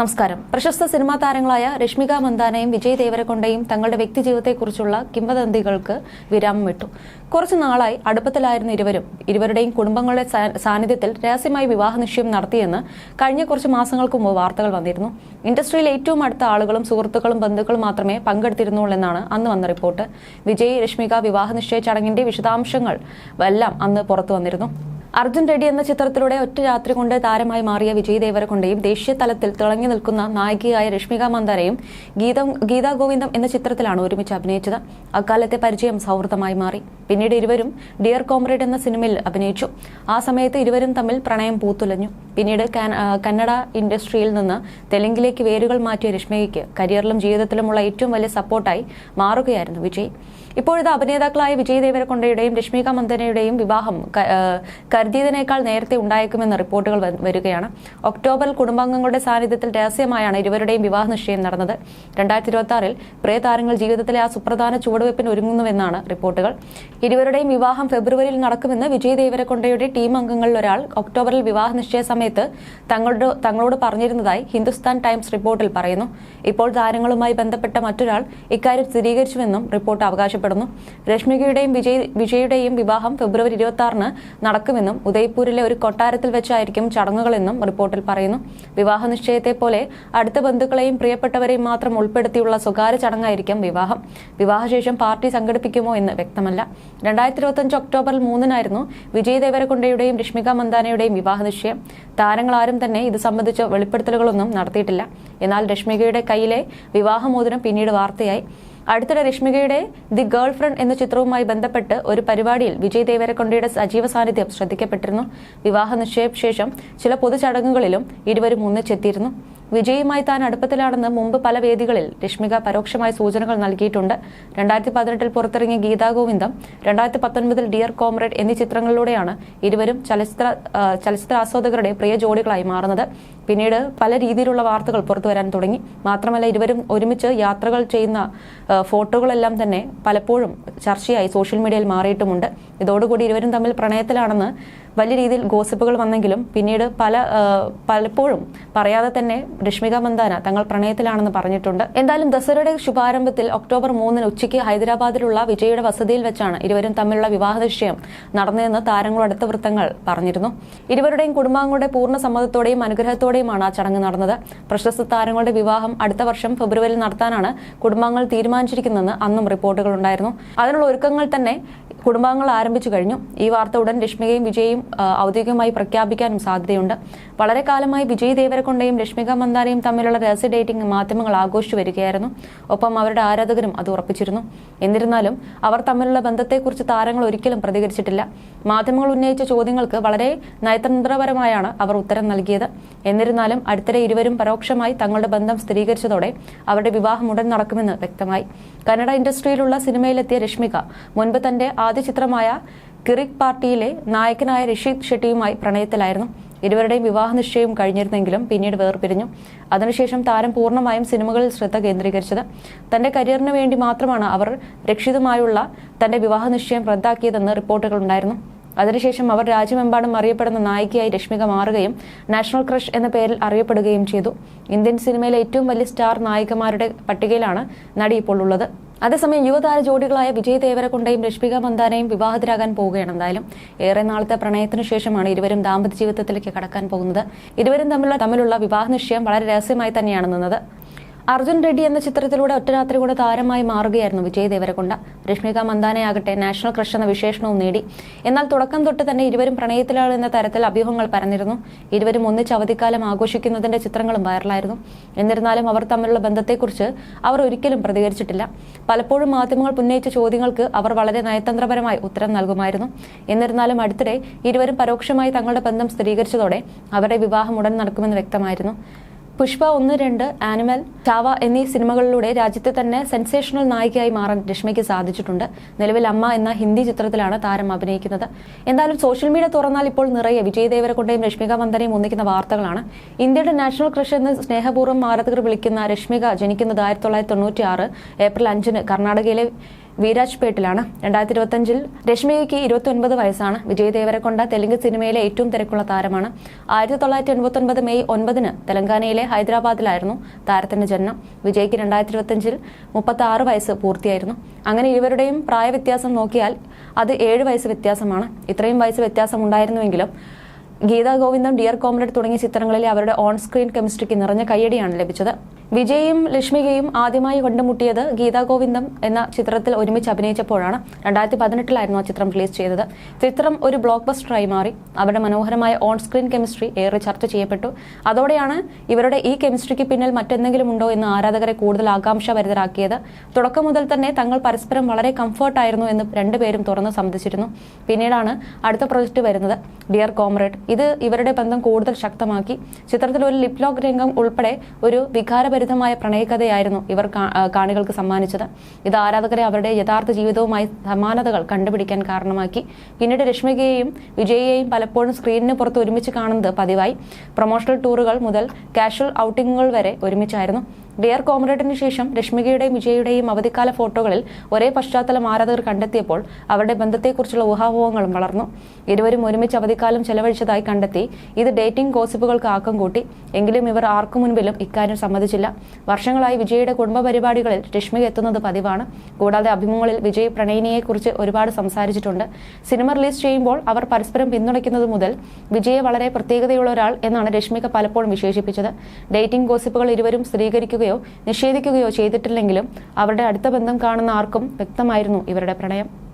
നമസ്കാരം. പ്രശസ്ത സിനിമാ താരങ്ങളായ രശ്മിക മന്ദാനയും വിജയ് ദേവരകൊണ്ടയും തങ്ങളുടെ വ്യക്തിജീവിതത്തെക്കുറിച്ചുള്ള കിംവദന്തികൾക്ക് വിരാമം വിട്ടു കുറച്ചു നാളായി അടുപ്പത്തിലായിരുന്ന ഇരുവരും ഇരുവരുടെയും കുടുംബങ്ങളുടെ സാന്നിധ്യത്തിൽ രഹസ്യമായി വിവാഹ നിശ്ചയം നടത്തിയെന്ന് കഴിഞ്ഞ കുറച്ച് മാസങ്ങൾക്ക് മുമ്പ് വാർത്തകൾ വന്നിരുന്നു. ഇൻഡസ്ട്രിയിൽ ഏറ്റവും അടുത്ത ആളുകളും സുഹൃത്തുക്കളും ബന്ധുക്കളും മാത്രമേ പങ്കെടുത്തിരുന്നുള്ളൂ എന്നാണ് അന്ന് വന്ന റിപ്പോർട്ട്. വിജയ് രശ്മിക വിവാഹ നിശ്ചയ ചടങ്ങിന്റെ വിശദാംശങ്ങൾ എല്ലാം അന്ന് പുറത്തു വന്നിരുന്നു. അർജുൻ റെഡ്ഡി എന്ന ചിത്രത്തിലൂടെ ഒറ്റ രാത്രി കൊണ്ട് താരമായി മാറിയ വിജയ് ദേവരകൊണ്ടയും ദേശീയ തലത്തിൽ തിളങ്ങി നിൽക്കുന്ന നായികയായ രശ്മിക മന്ദാരയും ഗീതം ഗീതാ ഗോവിന്ദം എന്ന ചിത്രത്തിലാണ് ഒരുമിച്ച് അഭിനയിച്ചത്. അക്കാലത്തെ പരിചയം സൗഹൃദമായി മാറി. പിന്നീട് ഇരുവരും ഡിയർ കോമ്രേഡ് എന്ന സിനിമയിൽ അഭിനയിച്ചു. ആ സമയത്ത് ഇരുവരും തമ്മിൽ പ്രണയം പൂത്തുലഞ്ഞു. പിന്നീട് കന്നഡ ഇൻഡസ്ട്രിയിൽ നിന്ന് തെലുങ്കിലേക്ക് വേരുകൾ മാറ്റിയ രശ്മികയ്ക്ക് കരിയറിലും ജീവിതത്തിലുമുള്ള ഏറ്റവും വലിയ സപ്പോർട്ടായി മാറുകയായിരുന്നു വിജയ്. ഇപ്പോഴത്തെ അഭിനേതാക്കളായ വിജയ് ദേവരകൊണ്ടയുടെയും രശ്മിക മന്ദനയുടെയും വിവാഹം കരുതിയതിനേക്കാൾ നേരത്തെ ഉണ്ടായേക്കുമെന്ന റിപ്പോർട്ടുകൾ വരികയാണ്. ഒക്ടോബറിൽ കുടുംബാംഗങ്ങളുടെ സാന്നിധ്യത്തിൽ രഹസ്യമായാണ് ഇരുവരുടെയും വിവാഹ നിശ്ചയം നടന്നത്. രണ്ടായിരത്തി ഇരുപത്തി ആറിൽ പ്രിയ താരങ്ങൾ ജീവിതത്തിലെ ആ സുപ്രധാന ചുവടുവയ്പ്പിന് ഒരുങ്ങുന്നുവെന്നാണ് റിപ്പോർട്ടുകൾ. ഇരുവരുടെയും വിവാഹം ഫെബ്രുവരിയിൽ നടക്കുമെന്ന് വിജയ് ദേവരകൊണ്ടയുടെ ടീം അംഗങ്ങളിൽ ഒരാൾ ഒക്ടോബറിൽ വിവാഹ നിശ്ചയ സമയത്ത് തങ്ങളോട് തങ്ങളോട് പറഞ്ഞിരുന്നതായി ഹിന്ദുസ്ഥാൻ ടൈംസ് റിപ്പോർട്ടിൽ പറയുന്നു. ഇപ്പോൾ താരങ്ങളുമായി ബന്ധപ്പെട്ട മറ്റൊരാൾ ഇക്കാര്യം സ്ഥിരീകരിച്ചുവെന്നും റിപ്പോർട്ട് അവകാശപ്പെടുന്നു രശ്മികയുടെയും വിജയ് വിജയുടെയും വിവാഹം ഫെബ്രുവരി ഇരുപത്തി ആറിന് നടക്കുമെന്നും ഉദയ്പൂരിലെ ഒരു കൊട്ടാരത്തിൽ വെച്ചായിരിക്കും ചടങ്ങുകളെന്നും റിപ്പോർട്ടിൽ പറയുന്നു. വിവാഹ നിശ്ചയത്തെ പോലെ അടുത്ത ബന്ധുക്കളെയും പ്രിയപ്പെട്ടവരെയും മാത്രം ഉൾപ്പെടുത്തിയുള്ള സ്വകാര്യ ചടങ്ങായിരിക്കും വിവാഹം. വിവാഹശേഷം പാർട്ടി സംഘടിപ്പിക്കുമോ എന്ന് വ്യക്തമല്ല. രണ്ടായിരത്തി ഇരുപത്തിയഞ്ച് ഒക്ടോബർ മൂന്നിനായിരുന്നു വിജയ് ദേവരകൊണ്ടയുടെയും രശ്മിക മന്ദാനയുടെയും വിവാഹ നിശ്ചയം. താരങ്ങളാരും തന്നെ ഇത് സംബന്ധിച്ച വെളിപ്പെടുത്തലുകളൊന്നും നടത്തിയിട്ടില്ല. എന്നാൽ രശ്മികയുടെ കയ്യിലെ വിവാഹമോതിരം പിന്നീട് വാർത്തയായി. അടുത്തിടെ രശ്മികയുടെ ദി ഗേൾ ഫ്രണ്ട് എന്ന ചിത്രവുമായി ബന്ധപ്പെട്ട് ഒരു പരിപാടിയിൽ വിജയ് ദേവരക്കൊണ്ടയുടെ സജീവ സാന്നിധ്യം ശ്രദ്ധിക്കപ്പെട്ടിരുന്നു. വിവാഹ നിശ്ചയ ശേഷം ചില പൊതുചടങ്ങുകളിലും ഇരുവരും ഒന്നിച്ചെത്തിയിരുന്നു. വിജയുമായി താൻ അടുപ്പത്തിലാണെന്ന് മുമ്പ് പല വേദികളിൽ രശ്മിക പരോക്ഷമായ സൂചനകൾ നൽകിയിട്ടുണ്ട്. രണ്ടായിരത്തി പതിനെട്ടിൽ പുറത്തിറങ്ങിയ ഗീതാ ഗോവിന്ദം രണ്ടായിരത്തി പത്തൊൻപതിൽ ഡിയർ കോമ്രേഡ് എന്നീ ചിത്രങ്ങളിലൂടെയാണ് ഇരുവരും ചലച്ചിത്ര ചലച്ചിത്ര ആസ്വാദകരുടെ പ്രിയ ജോഡികളായി മാറുന്നത്. പിന്നീട് പല രീതിയിലുള്ള വാർത്തകൾ പുറത്തു വരാൻ തുടങ്ങി. മാത്രമല്ല ഇരുവരും ഒരുമിച്ച് യാത്രകൾ ചെയ്യുന്ന ഫോട്ടോകളെല്ലാം തന്നെ പലപ്പോഴും ചർച്ചയായി സോഷ്യൽ മീഡിയയിൽ മാറിയിട്ടുമുണ്ട്. ഇതോടുകൂടി ഇരുവരും തമ്മിൽ പ്രണയത്തിലാണെന്ന് വലിയ രീതിയിൽ ഗോസിപ്പുകൾ വന്നെങ്കിലും പിന്നീട് പല പലപ്പോഴും പറയാതെ തന്നെ രശ്മിക മന്ദാന തങ്ങൾ പ്രണയത്തിലാണെന്ന് പറഞ്ഞിട്ടുണ്ട്. എന്തായാലും ദസറയുടെ ശുഭാരംഭത്തിൽ ഒക്ടോബർ മൂന്നിന് ഉച്ചയ്ക്ക് ഹൈദരാബാദിലുള്ള വിജയുടെ വസതിയിൽ വെച്ചാണ് ഇരുവരും തമ്മിലുള്ള വിവാഹ നിശ്ചയം നടന്നതെന്ന് താരങ്ങളുടെ അടുത്ത വൃത്തങ്ങൾ പറഞ്ഞിരുന്നു. ഇരുവരുടെയും കുടുംബാംഗങ്ങളുടെ പൂർണ സമ്മതത്തോടെയും അനുഗ്രഹത്തോടെയുമാണ് ആ ചടങ്ങ് നടന്നത്. പ്രശസ്ത താരങ്ങളുടെ വിവാഹം അടുത്ത വർഷം ഫെബ്രുവരിയിൽ നടത്താനാണ് കുടുംബാംഗങ്ങൾ തീരുമാനിച്ചിരിക്കുന്നതെന്ന് അന്നും റിപ്പോർട്ടുകൾ ഉണ്ടായിരുന്നു. അതിനുള്ള ഒരുക്കങ്ങൾ തന്നെ കുടുംബാംഗങ്ങൾ ആരംഭിച്ചു കഴിഞ്ഞു. ഈ വാർത്ത ഉടൻ രശ്മികയും വിജയും ഔദ്യോഗികമായി പ്രഖ്യാപിക്കാനും സാധ്യതയുണ്ട്. വളരെ കാലമായി വിജയ് ദേവരക്കൊണ്ടയും രശ്മിക മന്ദാനയും തമ്മിലുള്ള രഹസ്യ ഡേറ്റിംഗ് മാധ്യമങ്ങൾ ആഘോഷിച്ചു വരികയായിരുന്നു. ഒപ്പം അവരുടെ ആരാധകരും അത് ഉറപ്പിച്ചിരുന്നു. എന്നിരുന്നാലും അവർ തമ്മിലുള്ള ബന്ധത്തെക്കുറിച്ച് താരങ്ങൾ ഒരിക്കലും പ്രതികരിച്ചിട്ടില്ല. മാധ്യമങ്ങൾ ഉന്നയിച്ച ചോദ്യങ്ങൾക്ക് വളരെ നയതന്ത്രപരമായാണ് അവർ ഉത്തരം നൽകിയത്. എന്നിരുന്നാലും അടുത്തിടെ ഇരുവരും പരോക്ഷമായി തങ്ങളുടെ ബന്ധം സ്ഥിരീകരിച്ചതോടെ അവരുടെ വിവാഹം ഉടൻ നടക്കുമെന്ന് വ്യക്തമായി. കന്നഡ ഇൻഡസ്ട്രിയിലുള്ള സിനിമയിലെത്തിയ രശ്മിക മുൻപ് തന്റെ ആദ്യ ചിത്രമായ കിറിക് പാർട്ടിയിലെ നായകനായ ഋഷിത് ഷെട്ടിയുമായി പ്രണയത്തിലായിരുന്നു. ഇരുവരുടെയും വിവാഹ നിശ്ചയം കഴിഞ്ഞിരുന്നെങ്കിലും പിന്നീട് വേർപിരിഞ്ഞു. അതിനുശേഷം താരം പൂർണമായും സിനിമകളിൽ ശ്രദ്ധ കേന്ദ്രീകരിച്ചത്. തന്റെ കരിയറിന് വേണ്ടി മാത്രമാണ് അവർ രക്ഷിതമായുള്ള തന്റെ വിവാഹ നിശ്ചയം റദ്ദാക്കിയതെന്ന് റിപ്പോർട്ടുകൾ ഉണ്ടായിരുന്നു. അതിനുശേഷം അവർ രാജ്യമെമ്പാടും അറിയപ്പെടുന്ന നായികയായി രശ്മിക മാറുകയും നാഷണൽ ക്രഷ് എന്ന പേരിൽ അറിയപ്പെടുകയും ചെയ്തു. ഇന്ത്യൻ സിനിമയിലെ ഏറ്റവും വലിയ സ്റ്റാർ നായികമാരുടെ പട്ടികയിലാണ് നടി ഇപ്പോൾ ഉള്ളത്. അതേസമയം യുവതാര ജോഡികളായ വിജയ് ദേവരകൊണ്ടയും രശ്മിക മന്ദാനയും വിവാഹിതരാകാൻ പോവുകയാണ്. എന്തായാലും ഏറെ നാളത്തെ പ്രണയത്തിനു ശേഷമാണ് ഇരുവരും ദാമ്പത്യ ജീവിതത്തിലേക്ക് കടക്കാൻ പോകുന്നത്. ഇരുവരും തമ്മിലുള്ള തമ്മിലുള്ള വിവാഹ നിശ്ചയം വളരെ രഹസ്യമായി തന്നെയാണ് നിന്നത്. അർജുൻ റെഡ്ഡി എന്ന ചിത്രത്തിലൂടെ ഒറ്റ രാത്രി കൂടെ താരമായി മാറുകയായിരുന്നു വിജയ് ദേവരകൊണ്ട. രശ്മിക മന്ദാനയാകട്ടെ നാഷണൽ ക്രഷ് എന്ന വിശേഷണവും നേടി. എന്നാൽ തുടക്കം തൊട്ട് തന്നെ ഇരുവരും പ്രണയത്തിലാണ് എന്ന തരത്തിൽ അഭ്യൂഹങ്ങൾ പരന്നിരുന്നു. ഇരുവരും ഒന്നിച്ച് അവധിക്കാലം ആഘോഷിക്കുന്നതിന്റെ ചിത്രങ്ങളും വൈറലായിരുന്നു. എന്നിരുന്നാലും അവർ തമ്മിലുള്ള ബന്ധത്തെക്കുറിച്ച് അവർ ഒരിക്കലും പ്രതികരിച്ചിട്ടില്ല. പലപ്പോഴും മാധ്യമങ്ങൾ ഉന്നയിച്ച ചോദ്യങ്ങൾക്ക് അവർ വളരെ നയതന്ത്രപരമായി ഉത്തരം നൽകുമായിരുന്നു. എന്നിരുന്നാലും അടുത്തിടെ ഇരുവരും പരോക്ഷമായി തങ്ങളുടെ ബന്ധം സ്ഥിരീകരിച്ചതോടെ അവരുടെ വിവാഹം ഉടൻ നടക്കുമെന്ന് വ്യക്തമായിരുന്നു. പുഷ്പ ഒന്ന് രണ്ട് ആനിമൽ ചാവ എന്നീ സിനിമകളിലൂടെ രാജ്യത്തെ തന്നെ സെൻസേഷണൽ നായികയായി മാറാൻ രശ്മിക്ക് സാധിച്ചിട്ടുണ്ട്. നിലവിൽ അമ്മ എന്ന ഹിന്ദി ചിത്രത്തിലാണ് താരം അഭിനയിക്കുന്നത്. എന്തായാലും സോഷ്യൽ മീഡിയ തുറന്നാൽ ഇപ്പോൾ നിറയെ വിജയ് ദേവരക്കൊണ്ടയും രശ്മിക മന്ദനയും ഒന്നിക്കുന്ന വാർത്തകളാണ്. ഇന്ത്യയുടെ നാഷണൽ ക്രഷ് എന്ന് സ്നേഹപൂർവം ആരാധകർ വിളിക്കുന്ന രശ്മിക ജനിക്കുന്നത് ആയിരത്തി തൊള്ളായിരത്തി തൊണ്ണൂറ്റി ആറ് ഏപ്രിൽ അഞ്ചിന് കർണാടകയിലെ വീരാജ്പേട്ടിലാണ്. രണ്ടായിരത്തി ഇരുപത്തഞ്ചിൽ രശ്മികയ്ക്ക് ഇരുപത്തി ഒൻപത് വയസ്സാണ്. വിജയ് ദേവരക്കൊണ്ട തെലുങ്ക് സിനിമയിലെ ഏറ്റവും തിരക്കുള്ള താരമാണ്. ആയിരത്തി തൊള്ളായിരത്തി എൺപത്തി ഒൻപത് മെയ് ഒൻപതിന് തെലങ്കാനയിലെ ഹൈദരാബാദിലായിരുന്നു താരത്തിന്റെ ജനനം. വിജയ്ക്ക് രണ്ടായിരത്തി ഇരുപത്തഞ്ചിൽ മുപ്പത്തി ആറ് വയസ്സ് പൂർത്തിയായിരുന്നു. അങ്ങനെ ഇരുവരുടെയും പ്രായ വ്യത്യാസം നോക്കിയാൽ അത് ഏഴ് വയസ്സ് വ്യത്യാസമാണ്. ഇത്രയും വയസ്സ് വ്യത്യാസം ഉണ്ടായിരുന്നുവെങ്കിലും ഗീതാ ഗോവിന്ദം ഡിയർ കോംറേഡ് തുടങ്ങിയ ചിത്രങ്ങളിലെ അവരുടെ ഓൺ സ്ക്രീൻ കെമിസ്ട്രിക്ക് നിറഞ്ഞ കയ്യടിയാണ് ലഭിച്ചത്. വിജയും ലക്ഷ്മികയും ആദ്യമായി കണ്ടുമുട്ടിയത് ഗീതാ ഗോവിന്ദം എന്ന ചിത്രത്തിൽ ഒരുമിച്ച് അഭിനയിച്ചപ്പോഴാണ്. രണ്ടായിരത്തി പതിനെട്ടിലായിരുന്നു ആ ചിത്രം റിലീസ് ചെയ്തത്. ചിത്രം ഒരു ബ്ലോക്ക് ബസ്റ്ററായി മാറി. അവരുടെ മനോഹരമായ ഓൺ സ്ക്രീൻ കെമിസ്ട്രി ഏറെ ചർച്ച ചെയ്യപ്പെട്ടു. അതോടെയാണ് ഇവരുടെ ഈ കെമിസ്ട്രിക്ക് പിന്നിൽ മറ്റെന്തെങ്കിലും ഉണ്ടോ എന്ന് ആരാധകരെ കൂടുതൽ ആകാംക്ഷഭരിതരാക്കിയത്. തുടക്കം മുതൽ തന്നെ തങ്ങൾ പരസ്പരം വളരെ കംഫർട്ടായിരുന്നു എന്ന് രണ്ടുപേരും തുറന്ന് സമ്മതിച്ചിരുന്നു. പിന്നീടാണ് അടുത്ത പ്രൊജക്ട് വരുന്നത്. ഡിയർ കോമ്രേഡ് ഇത് ഇവരുടെ ബന്ധം കൂടുതൽ ശക്തമാക്കി. ചിത്രത്തിൽ ഒരു ലിപ് ലോക്ക് രംഗം ഉൾപ്പെടെ ഒരു വികാരഭരിതമായ പ്രണയകഥയായിരുന്നു ഇവർ കാണികൾക്ക് സമ്മാനിച്ചത്. ഇത് ആരാധകരെ അവരുടെ യഥാർത്ഥ ജീവിതവുമായി സമാനതകൾ കണ്ടുപിടിക്കാൻ കാരണമാക്കി. പിന്നീട് രശ്മികയെയും വിജയയെയും പലപ്പോഴും സ്ക്രീനിന് പുറത്ത് ഒരുമിച്ച് കാണുന്നത് പതിവായി. പ്രൊമോഷണൽ ടൂറുകൾ മുതൽ കാഷ്വൽ ഔട്ടിങ്ങുകൾ വരെ ഒരുമിച്ചായിരുന്നു. ഡിയർ കോമ്രേഡിന് ശേഷം രശ്മികയുടെയും വിജയുടെയും അവധിക്കാല ഫോട്ടോകളിൽ ഒരേ പശ്ചാത്തലം ആരാധകർ കണ്ടെത്തിയപ്പോൾ അവരുടെ ബന്ധത്തെക്കുറിച്ചുള്ള ഊഹാപോഹങ്ങളും വളർന്നു. ഇരുവരും ഒരുമിച്ച് അവധിക്കാലം ചെലവഴിച്ചതായി കണ്ടെത്തി. ഇത് ഡേറ്റിംഗ് ഗോസിപ്പുകൾക്ക് ആക്കം കൂട്ടി. എങ്കിലും ഇവർ ആർക്കു മുൻപിലും ഇക്കാര്യം സമ്മതിച്ചില്ല. വർഷങ്ങളായി വിജയുടെ കുടുംബ പരിപാടികളിൽ രശ്മിക എത്തുന്നത് പതിവാണ്. കൂടാതെ അഭിമുഖങ്ങളിൽ വിജയ് പ്രണയിനിയെക്കുറിച്ച് ഒരുപാട് സംസാരിച്ചിട്ടുണ്ട്. സിനിമ റിലീസ് ചെയ്യുമ്പോൾ അവർ പരസ്പരം പിന്തുണയ്ക്കുന്നത് മുതൽ വിജയെ വളരെ പ്രത്യേകതയുള്ള ഒരാൾ എന്നാണ് രശ്മിക പലപ്പോഴും വിശേഷിപ്പിച്ചത്. ഡേറ്റിംഗ് ഗോസിപ്പുകൾ ഇരുവരും നിഷേധിക്കുകയോ ചെയ്തിട്ടില്ലെങ്കിലും അവരുടെ അടുത്ത ബന്ധം കാണുന്ന ആർക്കും വ്യക്തമായിരുന്നു ഇവരുടെ പ്രണയം.